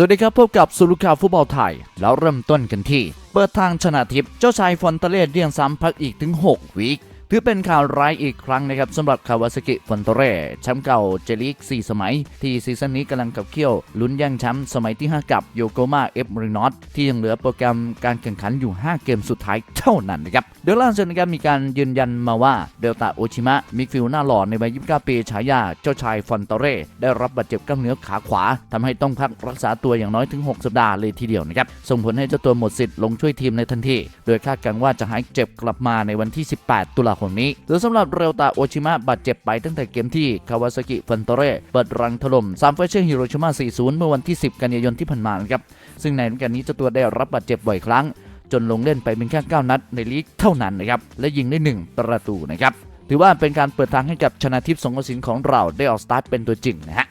สวัสดีครับพบกับสุรุข่าวฟุตบอลไทย แล้วเริ่มต้นกันที่ เปิดทางชนะทิพย์เจ้าชายฟอนเตเลสเรียงซ้ำพักอีกถึง 6 วีค ถือเป็นข่าวร้ายอีกครั้งนะครับสำหรับคาวาซากิฟอนเตเร่แชมป์เก่าเจลิก4 สมัย ที่ซีซั่นนี้กำลังกับเขี้ยว ลุ้นแย่งแชมป์สมัยที่ 5 กับโยโกมาเอฟมรินอตที่ยังเหลือโปรแกรมการแข่งขันอยู่ 5 เกมสุดท้ายเท่านั้นนะครับโดยล่าสุดนะครับมีการยืนยันมาว่าเดลตาโอชิมะมิดฟิลหน้าหล่อในวัย 29 ปีฉายาเจ้าชายฟอนเตเร่ได้รับบาดเจ็บกล้ามเนื้อขาขวาทำให้ต้องพักรักษาตัวอย่างน้อยถึง 6 สัปดาห์เลยทีเดียวนะครับส่งผลให้เจ้าตัวหมดสิทธิ์ลงช่วยทีมในทันทีโดยคาดการณ์ว่าจะหายเจ็บกลับมาในวันที่ 18 ตุลาคมนี้โดยสำหรับเรลตาโอชิมะบาดเจ็บไปตั้งแต่เกมที่คาวาซากิฟอนเตเร่เปิดรังถล่มซามเฟเชอร์ฮิโรชิมา40 เมื่อวันที่ 10 กันยายนที่ผ่านมานครับซึ่งในฤดูกาลนี้เจ้าตัวได้รับบาดเจ็บบ่อยครั้ง จนลงเล่นไปเพียงแค่9นัดในลีกเท่านั้นนะครับและยิงได้ 1 ประตูนะครับถือว่าเป็นการเปิดทางให้กับชนะทิพย์สงกระสินของเราได้ออกสตาร์ทเป็นตัวจริงนะฮะ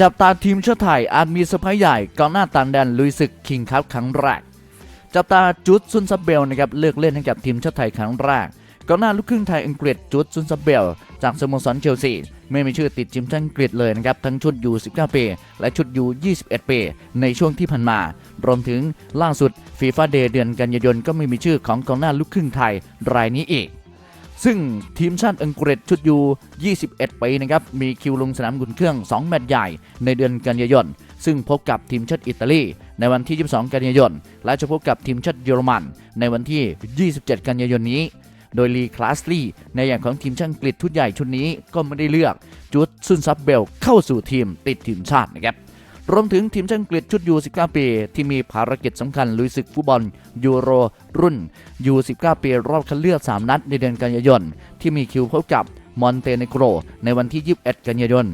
จับตาทีมชาติไทยอาจมีเซอร์ไพรส์ใหญ่กองหน้าต่างแดนลุยศึกคิงคัพครั้งแรก จับตาจุดซุนซับเบลนะครับเลือกเล่นให้กับทีมชาติไทยครั้งแรกกองหน้าลูกครึ่งไทยอังกฤษจุดซุนซับเบลจากสโมสรเชลซีไม่มีชื่อติดทีมชาติอังกฤษเลยนะครับทั้งชุดยู19ปีและชุดยู21ปีในช่วงที่ผ่านมารวมถึงล่าสุดฟีฟ่าเดย์เดือนกันยายนก็ไม่มีชื่อของกองหน้าลูกครึ่งไทยรายนี้อีก ซึ่งทีมชาติอังกฤษชุดยู21ปีนะครับมีคิวลงสนามกุนเครื่อง 2 แมตช์ใหญ่ในเดือนกันยายน ซึ่งพบกับทีมชาติอิตาลีในวันที่ 22 กันยายน และจะพบกับทีมชาติเยอรมัน ในวันที่ 27 กันยายนนี้ โดยลีคลาสลีในอย่างของทีมชาติอังกฤษชุดใหญ่ชุดนี้ก็ไม่ได้เลือกจุดซุนซับเบลเข้าสู่ทีมติดทีมชาตินะครับรวมถึงทีมชาติอังกฤษชุดยู19 ปี ที่มีภารกิจสำคัญลุยศึกฟุตบอลยูโรรุ่นยู19 ปี รอบคัดเลือก 3 นัดในเดือนกันยายน ที่มีคิวพบกับมอนเตเนโกรในวันที่ 21 กันยายน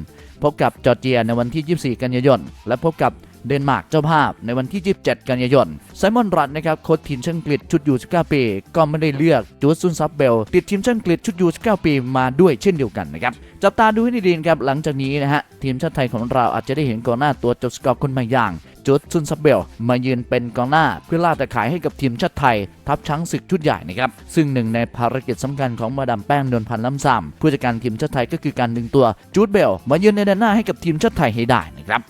พบกับจอร์เจียในวันที่ 24 กันยายน และพบกับเดนมาร์กเจ้าภาพในวันที่ 27 กันยายน ไซมอนรัตนะครับโค้ชทีมชาติอังกฤษชุดยู19ปี ก็ไม่ได้เลือกจูดซุนซับเบล ติดทีมชาติอังกฤษชุดยู19ปีมาด้วยเช่นเดียวกันนะครับ จับตาดูให้ดีๆครับ หลังจากนี้นะฮะ ทีมชาติไทยของเราอาจจะได้เห็นกองหน้าตัวจบสกอร์คนใหม่อย่าง จูดซุนซับเบลมายืนเป็นกองหน้าเพื่อล่าตะขายให้กับทีมชาติไทย ทัพช้างศึกชุดใหญ่นะครับ ซึ่งหนึ่งในภารกิจสำคัญของมาดามแป้งนวลพันธ์ล้ำซ้ำผู้จัดการทีมชาติไทยก็คือการดึงตัวจูดเบลมายืนในแดนหน้าให้กับทีมชาติไทยให้ได้นะครับ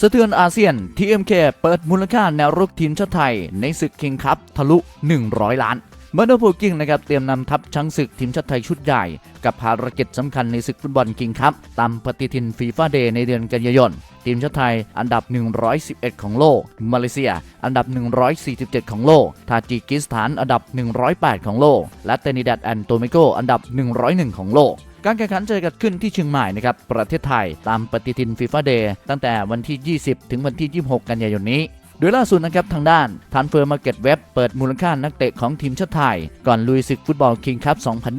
สะเทือนอาเซียน TMK เปิดมูลค่าแนวรุกทีมชาติไทย ในศึกคิงคัพทะลุ 100 ล้านมาโนโพกิ้งนะครับเตรียมนำทัพช้างศึกทีมชาติไทยชุดใหญ่ กับภารกิจสำคัญในศึกฟุตบอลคิงคัพตามปฏิทินฟีฟ่าเดย์ในเดือนกันยายน ทีมชาติไทยอันดับ 111 ของโลก มาเลเซีย อันดับ 147 ของโลก ทาจิกิสถานอันดับ 108 ของโลก และเตนิดัดแอนโตเมโกอันดับ 101 ของโลกการแข่งขันจะเกิดขึ้นที่เชียงใหม่นะครับ ประเทศไทยตามปฏิทินฟีฟ่าเดย์ตั้งแต่วันที่ 20 ถึงวันที่ 26 กันยายนนี้ ดยล่าสุดนะครับทางด้านทันเฟอร์มาร์เก็ตเว็บเปิดมูลค่านักเตะของทีมชาติไทย ก่อนลุยศึกฟุตบอลคิงคัพ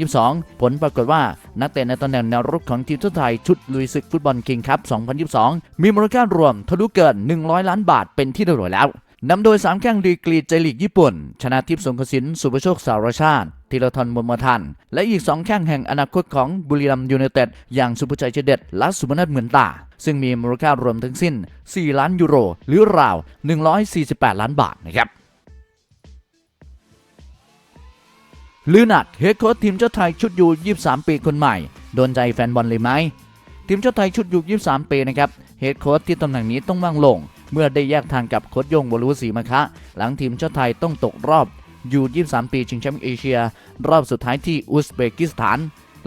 2022 ผลปรากฏว่านักเตะในตำแหน่งแนวรุกของทีมชาติไทยชุดลุยศึกฟุตบอลคิงคัพ 2022 มีมูลค่ารวมทะลุเกิน 100 ล้านบาทเป็นที่เรียบร้อยแล้วนำโดย 3 แข้งดีกรีใจลีกญี่ปุ่น ชนะทิพย์สงกสินสุประโชคสารชาติธีรทรบุญมทัน และอีก 2 แข้งแห่งอนาคตของบุรีรัมย์ยูไนเต็ดอย่างสุภชัยเจเด็ดและสุพนัทเหมือนตา ซึ่งมีมูลค่ารวมทั้งสิ้น 4 ล้านยูโร หรือราว 148 ล้านบาทนะครับลือนัดเฮดโค้ชทีมชาติไทยชุดยู23 ปีคนใหม่ โดนใจแฟนบอลเลยไหมทีมชาติไทยชุดยู23 ปีนะครับเฮดโค้ชที่ตำแหน่งนี้ต้องว่างลง เมื่อได้แยกทางกับโค้ชยงวรุศรีมะคะ หลังทีมชาติไทยต้องตกรอบยู23 ปีชิงแชมป์เอเชีย รอบสุดท้ายที่อุซเบกิสถาน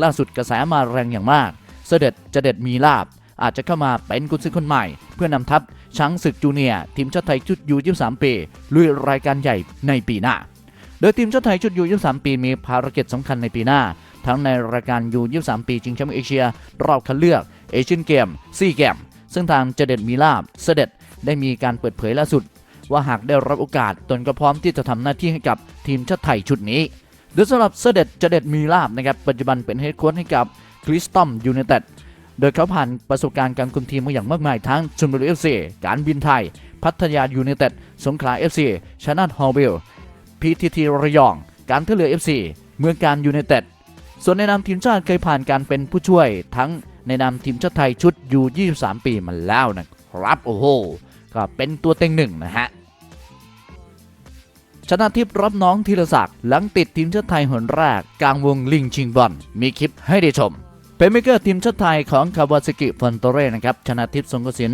ล่าสุดกระแสมาแรงอย่างมาก เสด็จจะเด็ดมีลาบ อาจจะเข้ามาเป็นกุญซือคนใหม่ เพื่อนำทัพช้างศึกจูเนียทีมชาติไทยชุดยู23ปีลุยรายการใหญ่ในปีหน้า โดยทีมชาติไทยชุดยู23ปีมีภารกิจสำคัญในปีหน้า ทั้งในรายการยู23ปีชิงแชมป์เอเชีย รอบคัดเลือกเอเชียนเกมซีเกมซึ่งทางเจเด็ดมีลาบเสด็จได้มีการเปิดเผยล่าสุด ว่าหากได้รับโอกาสตนก็พร้อมที่จะทำหน้าที่ให้กับทีมชาติไทยชุดนี้โดยสำหรับเสด็จเจเด็ดมีลาบนะครับปัจจุบันเป็นเฮดโค้ชให้กับคริสตัมยูไนเต็ด โดยเขาผ่านประสบการณ์การคุมทีมมาอย่างมากมายทั้งชลบุรีเอฟซีการบินไทย พัทยายูไนเต็ด สงขลาเอฟซีชนะฮอลเวลพีทีทีระยอง การท่าเรือเอฟซีเมืองการยูไนเต็ด ส่วนในนามทีมชาติเคยผ่านการเป็นผู้ช่วยทั้งในนามทีมชาติไทยชุดยู23 ปีมาแล้วนะครับโอ้โห ก็เป็นตัวเต็งหนึ่งนะฮะชนะทิพย์รับน้องธีรศักดิ์หลังติดทีมชาติไทยหนแรกกลางวงลิงชิงบอลมีคลิปให้ได้ชม เปเมเกอร์ทีมชาติไทยของคาวาซากิฟอนโตเร่นะครับชนะทิพย์สงกสิน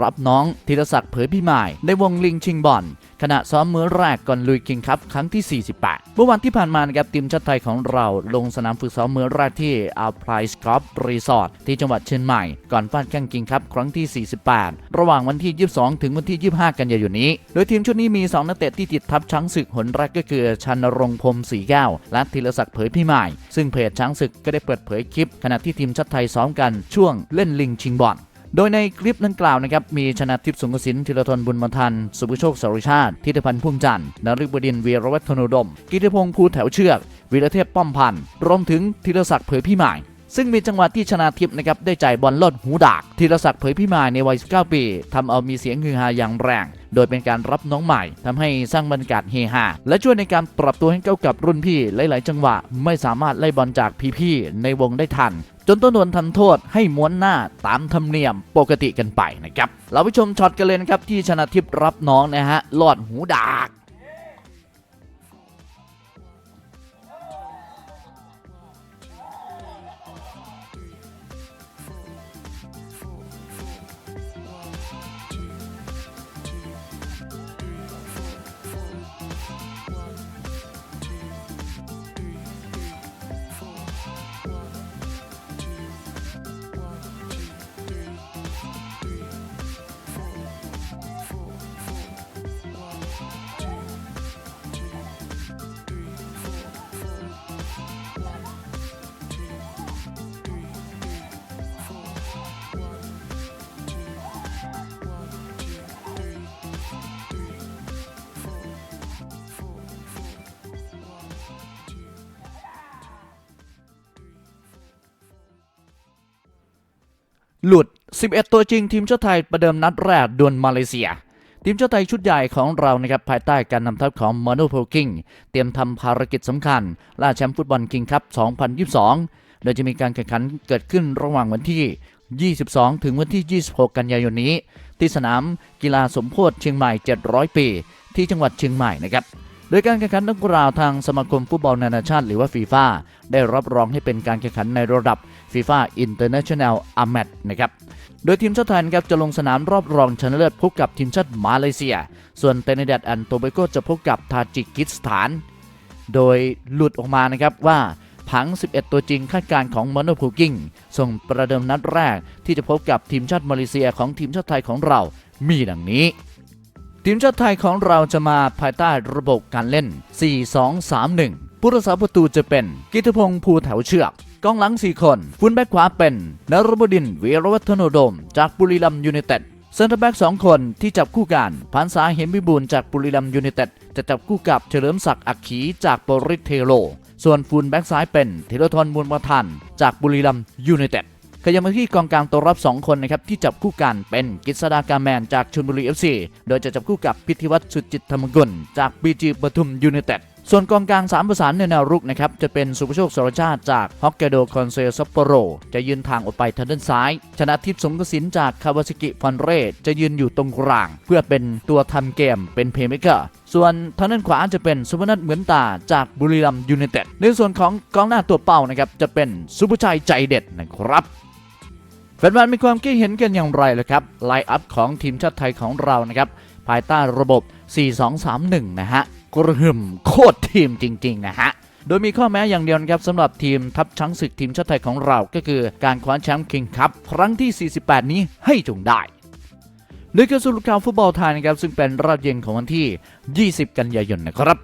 รับน้องธีรศักดิ์เผยพิมาย ในวงลิงชิงบอลขณะซ้อมมื้อแรกก่อนลุยคิงคัพครั้งที่ 48 เมื่อวันที่ผ่านมานะครับทีมชาติไทยของเราลงสนามฝึกซ้อมมื้อแรกที่อัลไพรส์กอล์ฟรีสอร์ทที่จังหวัดเชียงใหม่ ก่อนฟาดแข่งคิงคัพครั้งที่ 48 ระหว่างวันที่ 22 ถึงวันที่ 25 กันยายนนี้ โดยทีมชุดนี้มี 2 นักเตะที่ติดทัพช้างศึกหนแรกก็คือชันรงพรมสีแก้ว และธีรศักดิ์เผยพิมาย ซึ่งเพจช้างศึกก็ได้เปิดเผยคลิป ขณะที่ทีมชาติไทยซ้อมกันช่วงเล่นลิงชิงบอล โดยในคลิปดังกล่าวนะครับมีชนะทิพย์สงกสินธีรทนบุญมาทัน สุภโชคสารชาติ ทิติพันธ์พุ่มจันทร์นฤบดินทร์วีรวัฒนดม กิติพงศ์ภูแถวเชือกวีรเทพป้อมพันธ์รวมถึงธีรศักดิ์เผยพี่หมาย ซึ่งมีจังหวะที่ชนะทิพย์นะครับได้จ่ายบอลลอดหูดากธีรศักดิ์เผยพิมายในวัย 19 ปีทำเอามีเสียงฮือฮาอย่างแรง โดยเป็นการรับน้องใหม่ทำให้สร้างบรรยากาศเฮฮาและช่วยในการปรับตัวให้เข้ากับรุ่นพี่หลาย ๆ จังหวะไม่สามารถไล่บอลจากพี่ๆในวงได้ทันจนต้องโดนทำโทษให้ม้วนหน้าตามธรรมเนียมปกติกันไปนะครับ เราไปชมช็อตกันเลยนะครับที่ชนะทิพย์รับน้องนะฮะลอดหูดาก หลุด 11 ตัวจริงทีมชาติไทยประเดิมนัดแรกดวลมาเลเซีย ทีมชาติไทยชุดใหญ่ของเรานะครับภายใต้การนำทัพของมาโนโพกิงเตรียมทำภารกิจสำคัญ ล่าแชมป์ฟุตบอลคิงคัพ 2022 โดยจะมีการแข่งขันเกิดขึ้นระหว่างวันที่ 22 ถึงวันที่ 26 กันยายนนี้ ที่สนามกีฬาสมโพธิเชียงใหม่ 700 ปี ที่จังหวัดเชียงใหม่นะครับ โดยการแข่งขันดังกล่าวทางสมาคมฟุตบอลนานาชาติหรือว่าฟีฟ่าได้รับรองให้เป็นการแข่งขันในระดับฟีฟ่าอินเตอร์เนชั่นแนลอาแมตนะครับโดยทีมชาติไทยครับจะลงสนามรอบรองชนะเลิศพบกับทีมชาติมาเลเซีย ส่วนเตนิดัดแอนโตเบโกจะพบกับทาจิกิสถาน โดยหลุดออกมานะครับว่าผัง 11 ตัวจริงคาดการณ์ของมอนโนพูกิงส่งประเดิมนัดแรกที่จะพบกับทีมชาติมาเลเซียของทีมชาติไทยของเรามีดังนี้ ทีมชาติไทยของเราจะมาภายใต้ระบบการเล่น 4-2-3-1 ผู้รักษาประตูจะเป็นกิตพงษ์ภูแถวเชือกกองหลัง 4 คน ฟุตแบ็กขวาเป็นนรบดินทร์วีรวัฒนโดม จากบุรีรัมย์ยูไนเต็ดเซนเตอร์แบ็กสองคนที่จับคู่กันพันษาเห็นวิบูลจากบุรีรัมย์ยูไนเต็ดจะจับคู่กับเฉลิมศักดิ์อักขีจากบริเทโล ส่วนฟูลแบ็กซ้ายเป็นธีรทรมูลมาทันจากบุรีรัมย์ยูไนเต็ด ขยับมาที่กองกลางตัวรับ 2 คนนะครับที่จับคู่กันเป็นกิษดากาแมนจากชลบุรี FC โดยจะจับคู่กับพิธีวัตรสุจิตธรรมกุลจากบีจีปทุมยูไนเต็ดส่วนกองกลาง3ประสานในแนวรุกนะครับ จะเป็นสุภโชคสรชาติจากฮอกไกโดคอนเซซัปโปโร จะยืนทางออกไปทางด้านซ้าย ชนะทิพย์สงกสินจากคาวาซากิฟอนเรจะยืนอยู่ตรงกลาง เพื่อเป็นตัวทำเกมเป็นเพย์เมเกอร์ส่วนทางด้านขวาจะเป็นสุพนัทเหมือนตาจากบุรีรัมย์ยูไนเต็ดในส่วนของกองหน้าตัวเป้านะครับจะเป็นสุภชัยใจเด็ดนะครับ แฟนๆมีความคิดเห็นกันอย่างไรล่ะครับไลน์อัพของทีมชาติไทยของเรานะครับ ภายใต้ระบบ 4-2-3-1 นะฮะกระหึ่มโคตรทีมจริง ๆ นะฮะโดยมีข้อแม้อย่างเดียวนะครับสำหรับทีมทัพช้างศึกทีมชาติไทยของเรา ก็คือการคว้าแชมป์คิงคัพครั้งที่ 48 นี้ให้จงได้โดยกระทรวงข่าวฟุตบอลไทยนะครับซึ่งเป็นรอบเย็นของวันที่ 20 กันยายนนะครับ